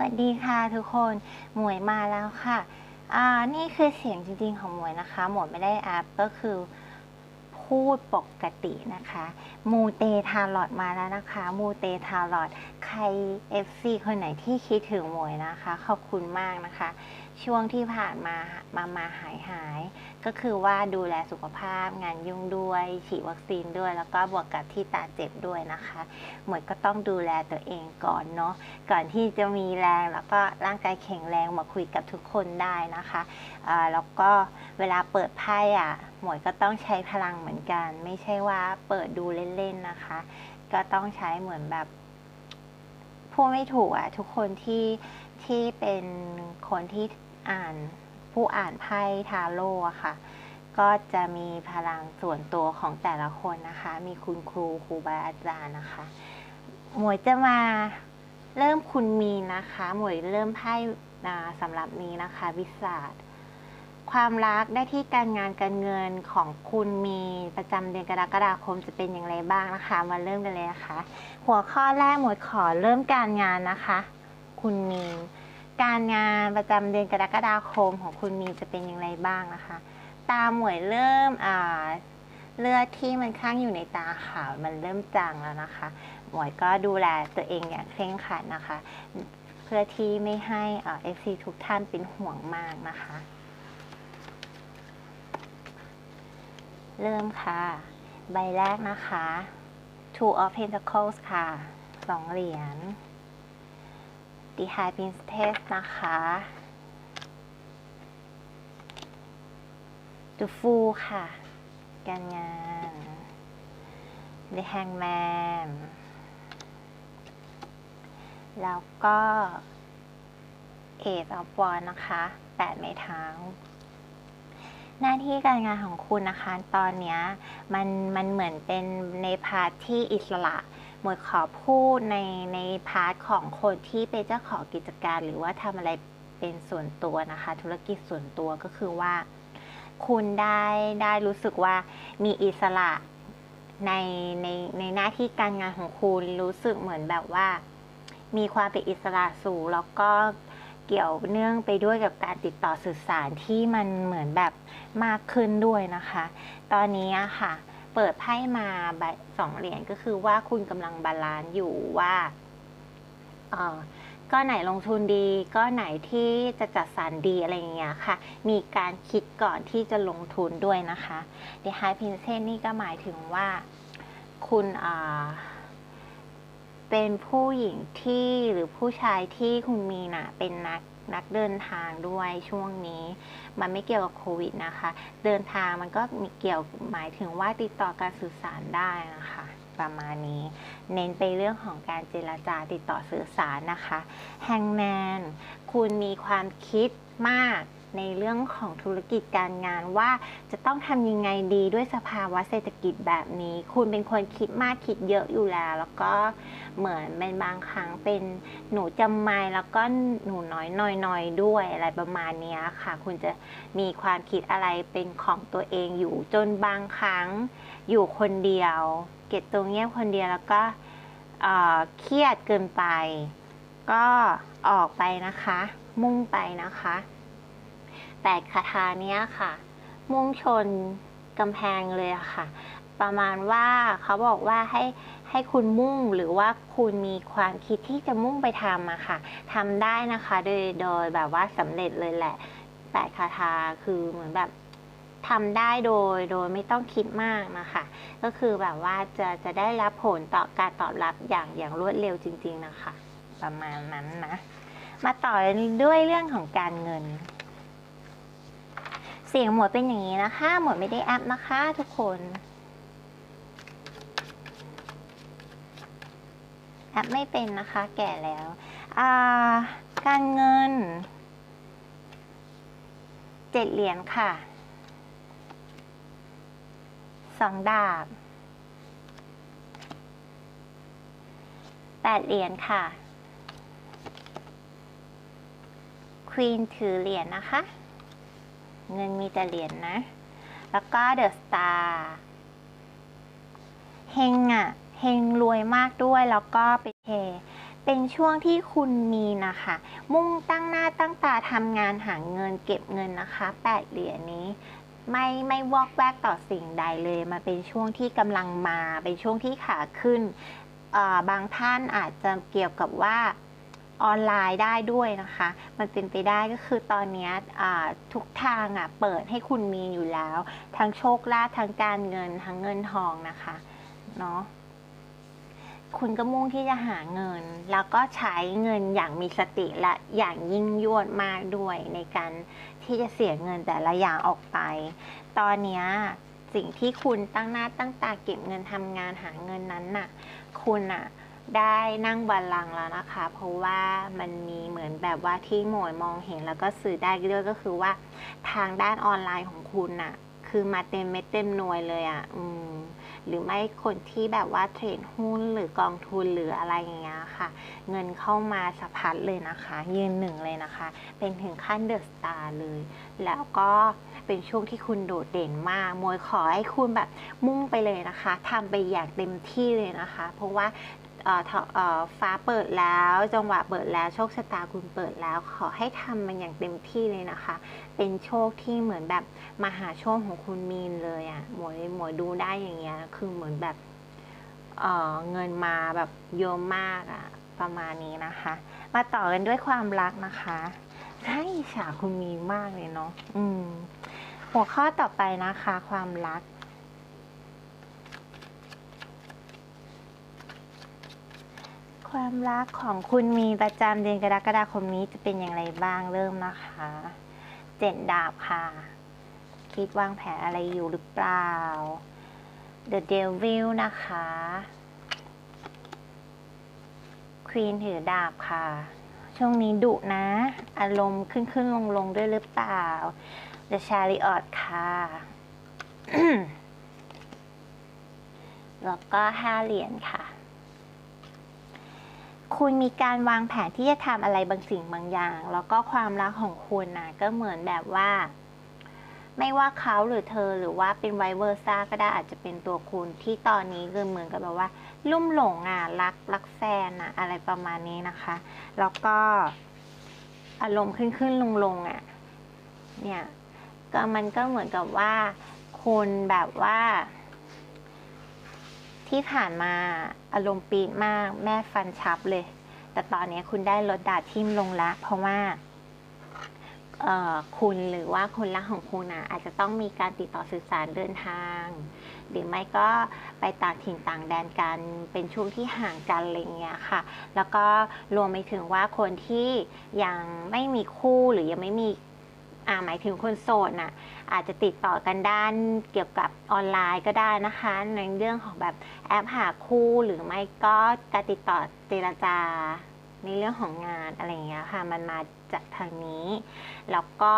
วัสดีค่ะทุกคนหมวยมาแล้วค่ะอ่านี่คือเสียงจริงๆของหมวยนะคะหมวยไม่ได้อัพก็คือพูดปกตินะคะ มูเตทาลอดมาแล้วนะคะ มูเตทาลอดใคร FC คนไหนที่คิดถึงหมวยนะคะ ขอบคุณมากนะคะ ช่วงที่ผ่านมามามาหายหายก็คือว่าดูแลสุขภาพงานยุ่งด้วย ฉีดวัคซีนด้วย แล้วก็บวกกับที่ตาเจ็บด้วยนะคะ หมวยก็ต้องดูแลตัวเองก่อนเนาะก่อนที่จะมีแรงแล้วก็ร่างกายแข็งแรงมาคุยกับทุกคนได้นะคะแล้วก็เวลาเปิดไพ่อะหมวยก็ต้องใช้พลังเหมือนกัน ไม่ใช่ว่าเปิดดูเล่นๆนะคะ ก็ต้องใช้เหมือนแบบพูดไม่ถูกอะทุกคนที่ ที่เป็นคนที่อ่านผู้อ่านไพ่ทาโร่ค่ะ ก็จะมีพลังส่วนตัวของแต่ละคนนะคะ มีคุณครูครูบาอาจารย์นะคะ หมวยจะมาเริ่มคุณมีนะคะ หมวยเริ่มไพ่อ่าสำหรับนี้นะคะวิสาดความรักได้ที่การงานการเงินของคุณมีประจำเดือนกรกฎาคมจะเป็นอย่างไรบ้างนะคะ มาเริ่มกันเลยนะคะ หัวข้อแรกหมวยขอเริ่มการงานนะคะ คุณมี การงานประจำเดือนกรกฎาคมของคุณมีจะเป็นอย่างไรบ้างนะคะ ตาหมวยเริ่มเลือดที่มันข้างอยู่ในตาขาวมันเริ่มจางแล้วนะคะ หมวยก็ดูแลตัวเองอย่างเคร่งครัดนะคะ เพื่อที่ไม่ให้เอฟซีทุกท่านเป็นห่วงมากนะคะ เริ่มค่ะ ใบแรกนะคะ two of pentacles ค่ะสองเหรียญ the high princess นะคะ the fool ค่ะ การงาน the hangman แล้วก็ Ace of w a n นะคะแปดไม้เท้าหน้าที่การงานของคุณนะคะ ตอนนี้มันมันเหมือนเป็นในพาร์ทที่อิสระ หมวยขอพูดในในพาร์ทของคนที่เป็นเจ้าของกิจการ หรือว่าทำอะไรเป็นส่วนตัวนะคะ ธุรกิจส่วนตัวก็คือว่า คุณได้ได้รู้สึกว่ามีอิสระในในในหน้าที่การงานของคุณรู้สึกเหมือนแบบว่า มีความเป็นอิสระสูงแล้วก็เกี่ยวเนื่องไปด้วยกับการติดต่อสื่อสารที่มันเหมือนแบบมากขึ้นด้วยนะคะ ตอนนี้อะค่ะ ปิดไพ่มาสองเหรียญก็คือว่าคุณกำลังบาลานซ์อยู่ว่าเออก็ไหนลงทุนดี ก็ไหนที่จะจัดสรรดีอะไรอย่างเงี้ยค่ะ มีการคิดก่อนที่จะลงทุนด้วยนะคะ The High Princess นี่ก็หมายถึงว่าคุณอ่าเป็นผู้หญิงที่หรือผู้ชายที่คุณมีน่ะเป็นนัก นักเดินทางด้วยช่วงนี้ มันไม่เกี่ยวกับโควิดนะคะ เดินทางมันก็มีเกี่ยวหมายถึงว่าติดต่อการสื่อสารได้นะคะประมาณนี้ เน้นไปเรื่องของการเจรจาติดต่อสื่อสารนะคะแฮงแมนคุณมีความคิดมาก ในเรื่องของธุรกิจการงานว่าจะต้องทำยังไงดีด้วยสภาวะเศรษฐกิจแบบนี้ คุณเป็นคนคิดมากคิดเยอะอยู่แล้ว แล้วก็เหมือนเป็นบางครั้งเป็นหนูจำไม่แล้วก็หนูน้อยน้อยน้อยด้วยอะไรประมาณนี้ค่ะ คุณจะมีความคิดอะไรเป็นของตัวเองอยู่จนบางครั้งอยู่คนเดียว เก็บตัวเงียบคนเดียวแล้วก็เครียดเกินไป ก็ออกไปนะคะ มุ่งไปนะคะ แปดคาถาเนี้ยค่ะ มุ่งชนกำแพงเลยอะค่ะ ประมาณว่าเขาบอกว่าให้ให้คุณมุ่งหรือว่าคุณมีความคิดที่จะมุ่งไปทำอะค่ะทำได้นะคะโดยโดยแบบว่าสำเร็จเลยแหละแปดคาถาคือเหมือนแบบทำได้โดยโดยไม่ต้องคิดมากนะคะ ก็คือแบบว่าจะจะได้รับผลต่อการตอบรับอย่างอย่างรวดเร็วจริง ๆนะคะ ประมาณนั้นนะ มาต่อด้วยเรื่องของการเงิน เสียงหมวดเป็นอย่างนี้นะคะ หมวดไม่ได้แอปนะคะทุกคนแอปไม่เป็นนะคะแก่แล้วอ่าการเงินเจ็ดเหรียญค่ะสองดาบแปดเหรียญค่ะควีนถือเหรียญนะคะ เงินมีแต่เหรียญนะ แล้วก็เดอะสตาร์เฮงอะเฮงรวยมากด้วยแล้วก็เป็นเฮเป็นช่วงที่คุณมีนะคะ มุ่งตั้งหน้าตั้งตาทำงานหาเงินเก็บเงินนะคะแปดเหรียญนี้ไม่ไม่วอกแวกต่อสิ่งใดเลยมันเป็นช่วงที่กำลังมา เป็นช่วงที่ขาขึ้น บางท่านอาจจะเกี่ยวกับว่า ออนไลน์ได้ด้วยนะคะ มันเป็นไปได้ก็คือตอนนี้ทุกทางอะเปิดให้คุณมีอยู่แล้ว ทั้งโชคลาภทั้งการเงินทั้งเงินทองนะคะเนาะคุณก็มุ่งที่จะหาเงิน แล้วก็ใช้เงินอย่างมีสติและอย่างยิ่งยวดมากด้วยในการที่จะเสียเงินแต่ละอย่างออกไป ตอนนี้สิ่งที่คุณตั้งหน้าตั้งตาเก็บเงินทำงานหาเงินนั้นน่ะ คุณน่ะ ได้นั่งบัลลังก์แล้วนะคะ เพราะว่ามันมีเหมือนแบบว่าที่หมวยมองเห็นแล้วก็สื่อได้ด้วยก็คือว่าทางด้านออนไลน์ของคุณน่ะคือมาเต็มเม็ดเต็มหน่วยเลยอะอืมหรือไม่คนที่แบบว่าเทรดหุ้นหรือกองทุนหรืออะไรอย่างเงี้ยค่ะ เงินเข้ามาสะพัดเลยนะคะ ยืนหนึ่งเลยนะคะ เป็นถึงขั้นเดอะสตาร์เลย แล้วก็เป็นช่วงที่คุณโดดเด่นมาก มวยขอให้คุณแบบมุ่งไปเลยนะคะทำไปอย่างเต็มที่เลยนะคะ เพราะว่า ฟ้าเปิดแล้ว จังหวะเปิดแล้ว โชคชะตาคุณเปิดแล้ว ขอให้ทำมันอย่างเต็มที่เลยนะคะ เป็นโชคที่เหมือนแบบมหาโชคของคุณมีนเลยอะ่ะหมวยหมวยดูได้อย่างเงี้ยคือเหมือนแบบเเงินมาแบบเยอะมากอะ่ะประมาณนี้นะคะ มาต่อกันด้วยความรักนะคะใช่ฉาคุณมีมากเลยเนาะอืมหัวข้อต่อไปนะคะ ความรัก ความรักของคุณมีประจำเดือนกรกฎาคมนี้จะเป็นอย่างไรบ้างเริ่มนะคะเจ็ดดาบค่ะ คิดวางแผนอะไรอยู่หรือเปล่า The Devil นะคะ Queen ถือดาบค่ะ ช่วงนี้ดุนะ อารมณ์ขึ้นขึ้นลงลงด้วยหรือเปล่า The Chariot ค่ะ แล้วก็ห้าเหรียญค่ะ คุณมีการวางแผนที่จะทำอะไรบางสิ่งบางอย่าง แล้วก็ความรักของคุณนะก็เหมือนแบบว่า ไม่ว่าเขาหรือเธอหรือว่าเป็นไวเวอร์ซ่าก็ได้อาจจะเป็นตัวคุณที่ตอนนี้คือเหมือนกับแบบว่า ลุ่มหลงอะรักรักแฟนอะ อะไรประมาณนี้นะคะ แล้วก็อารมณ์ขึ้นขึ้นลงลงอะ เนี่ย ก็มันก็เหมือนกับว่า คุณแบบว่า ที่ผ่านมาอารมณ์ปีดมากแม่ฟันชับเลย แต่ตอนนี้คุณได้ลดดาทิมลงแล้วเพราะว่าคุณหรือว่าคนรักของคุณนะอาจจะต้องมีการติดต่อสื่อสารเดินทาง หรือไม่ก็ไปต่างถิ่นต่างแดนกันเป็นช่วงที่ห่างกันอะไรเงี้ยค่ะ แล้วก็รวมไปถึงว่าคนที่ยังไม่มีคู่หรือยังไม่มีอ่าหมายถึงคนโสดน่ะ อาจจะติดต่อกันด้านเกี่ยวกับออนไลน์ก็ได้นะคะ ในเรื่องของแบบแอปหาคู่หรือไม่ก็การติดต่อเจรจา ในเรื่องของงานอะไรอย่างเงี้ยค่ะมันมาจากทางนี้ แล้วก็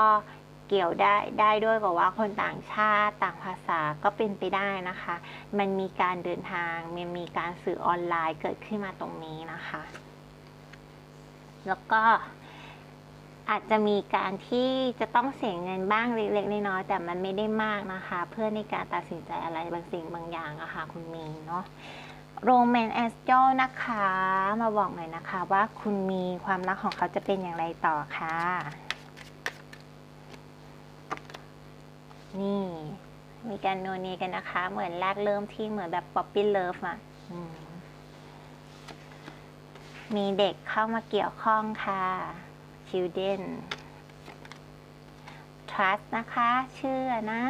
เกี่ยวได้ได้ด้วยกับว่าคนต่างชาติต่างภาษาก็เป็นไปได้นะคะ มันมีการเดินทางมันมีการสื่อออนไลน์เกิดขึ้นมาตรงนี้นะคะ แล้วก็ อาจจะมีการที่จะต้องเสียเงินบ้างเล็กๆน้อยๆแต่มันไม่ได้มากนะคะ เพื่อในการตัดสินใจอะไรบางสิ่งบางอย่างอะค่ะคุณมีเนาะโรแมนแอสโจนะคะมาบอกหน่อยนะคะว่าคุณมีความรักของเขาจะเป็นอย่างไรต่อค่ะ นี่ มีการโนเนีกันนะคะ เหมือนแรกเริ่มที่เหมือนแบบป๊อปปี้เลิฟอะมมีเด็กเข้ามาเกี่ยวข้องค่ะ children trust นะคะ เชื่อนะ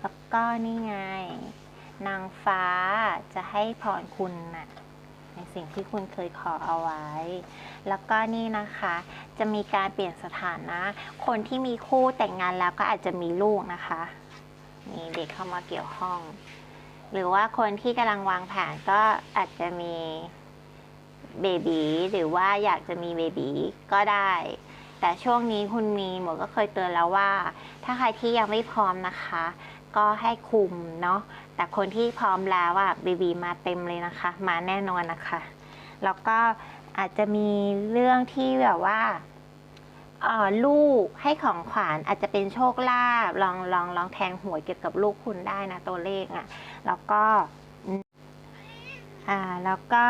แล้วก็นี่ไง นางฟ้าจะให้พรคุณน่ะในสิ่งที่คุณเคยขอเอาไว้ แล้วก็นี่นะคะ จะมีการเปลี่ยนสถานะ คนที่มีคู่แต่งงานแล้วก็อาจจะมีลูกนะคะ มีเด็กเข้ามาเกี่ยวข้อง หรือว่าคนที่กำลังวางแผนก็อาจจะมี เบบีหรือว่าอยากจะมีเบบีก็ได้ แต่ช่วงนี้คุณมีหมอก็เคยเตือนแล้วว่า ถ้าใครที่ยังไม่พร้อมนะคะ ก็ให้คุมเนาะแต่คนที่พร้อมแล้วอะเบบีมาเต็มเลยนะคะ มาแน่นอนนะคะ แล้วก็อาจจะมีเรื่องที่แบบว่าลูกให้ของขวัญอาจจะเป็นโชคลาภลองลองลองแทงหวยเกี่ยวกับลูกคุณได้นะตัวเลขอะ่ะ แล้วก็อ่าแล้วก็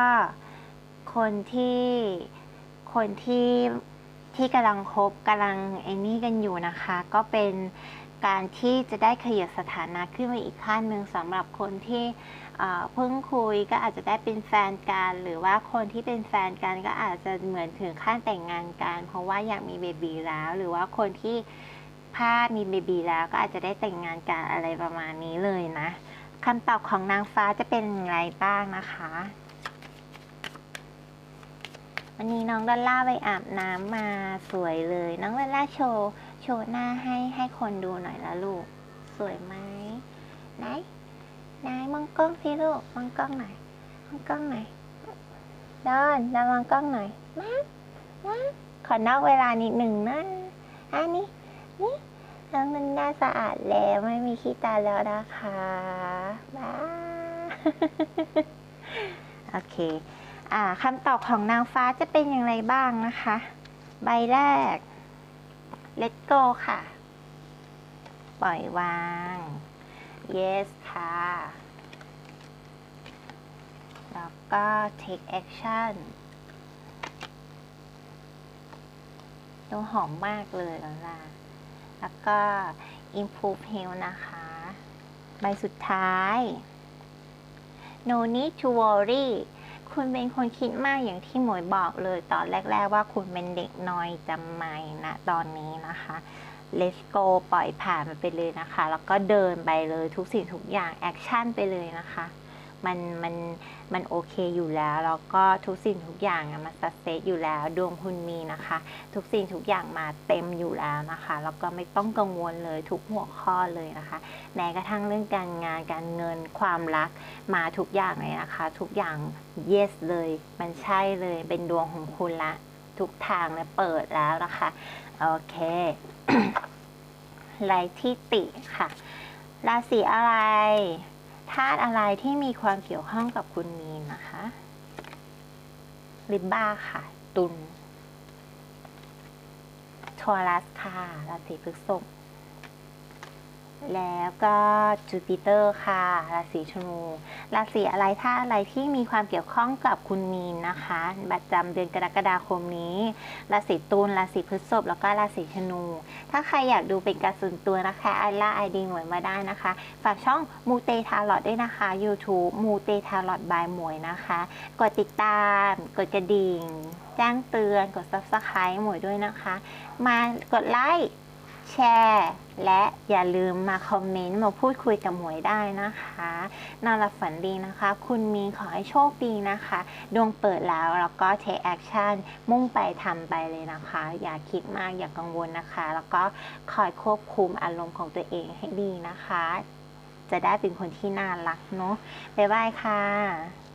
คนที่คนที่ที่กำลังคบกำลังไอ้นี่กันอยู่นะคะ ก็เป็นการที่จะได้ขยับสถานะขึ้นมาอีกขั้นหนึ่งสำหรับคนที่เพิ่งคุยก็อาจจะได้เป็นแฟนกัน หรือว่าคนที่เป็นแฟนกันก็อาจจะเหมือนถึงขั้นแต่งงานกัน เพราะว่าอยากมีเบบีแล้ว หรือว่าคนที่พลาดมีเบบีแล้วก็อาจจะได้แต่งงานกันอะไรประมาณนี้เลยนะคำตอบของนางฟ้าจะเป็นอย่างไรบ้างนะคะ วันนี้น้องดอลล่าไปอาบน้ำมาสวยเลย น้องดอลล่าโชว์โชว์หน้าให้ให้คนดูหน่อยละลูก สวยไหมไหนไหนมองกล้องสิลูกมองกล้องหน่อยมองกล้องหน่อยดอนดอนมองกล้องหน่อยมามาขอนอกเวลานิดหนึ่งนะอันนี้นี่น้องนันหน่าสะอาดแล้วไม่มีขี้ตาแล้วนะคะ บ้า โอเค คำตอบของนางฟ้าจะเป็นอย่างไรบ้างนะคะ ใบแรก let go ค่ะ ปล่อยวาง yes ค่ะ แล้วก็ take action ดูหอมมากเลยล่ะ แล้วก็ improve health นะคะ ใบสุดท้าย no need to worry คุณเป็นคนคิดมากอย่างที่หมวยบอกเลยตอนแรก ๆ ว่าคุณเป็นเด็กน้อยจำไม่นะตอนนี้นะคะ let's go ปล่อยผ่านมันไปเลยนะคะ แล้วก็เดินไปเลยทุกสิ่งทุกอย่างแอคชั่นไปเลยนะคะ มันมันมันโอเคอยู่แล้ว แล้วก็ทุกสิ่งทุกอย่างมันสักเซสอยู่แล้วดวงคุณมีนะคะ ทุกสิ่งทุกอย่างมาเต็มอยู่แล้วนะคะ แล้วก็ไม่ต้องกังวลเลยทุกหัวข้อเลยนะคะ แม้กระทั่งเรื่องการงานการเงินความรักมาทุกอย่างเลยนะคะ ทุกอย่าง yes เลย มันใช่เลยเป็นดวงของคุณละ ทุกทางเลยเปิดแล้วนะคะโอเคไรที่ติค่ะราศีอะไร ธาตุอะไรที่มีความเกี่ยวข้องกับคุณมีนนะคะลิบบ้าค่ะ ตุลทอรัสค่ะราศีพฤษภ แล้วก็จูปิเตอร์ค่ะราศีธนูราศีอะไรถ้าอะไรที่มีความเกี่ยวข้องกับคุณมีนนะคะประจำเดือนกรกฎาคมนี้ราศีตุลราศีพฤษภแล้วก็ราศีธนู ถ้าใครอยากดูเป็นการส่วนตัวนะคะไอล่าไอดีหมวยมาได้นะคะ ฝากช่องมูเตทาร์ลอดด้วยนะคะ YouTube มูเตทาร์ลอดบายหมวยนะคะ กดติดตาม กดกระดิ่ง แจ้งเตือนกด subscribe หมวยด้วยนะคะ มากดไลค์ แชร์ และอย่าลืมมาคอมเมนต์ มาพูดคุยกับหมวยได้นะคะนอนหลับฝันดีนะคะ คุณมีขอให้โชคดีนะคะ ดวงเปิดแล้วแล้วก็ take action มุ่งไปทำไปเลยนะคะ อย่าคิดมากอย่ากังวลนะคะ แล้วก็คอยควบคุมอารมณ์ของตัวเองให้ดีนะคะ จะได้เป็นคนที่น่ารักเนาะบ๊ายบายค่ะ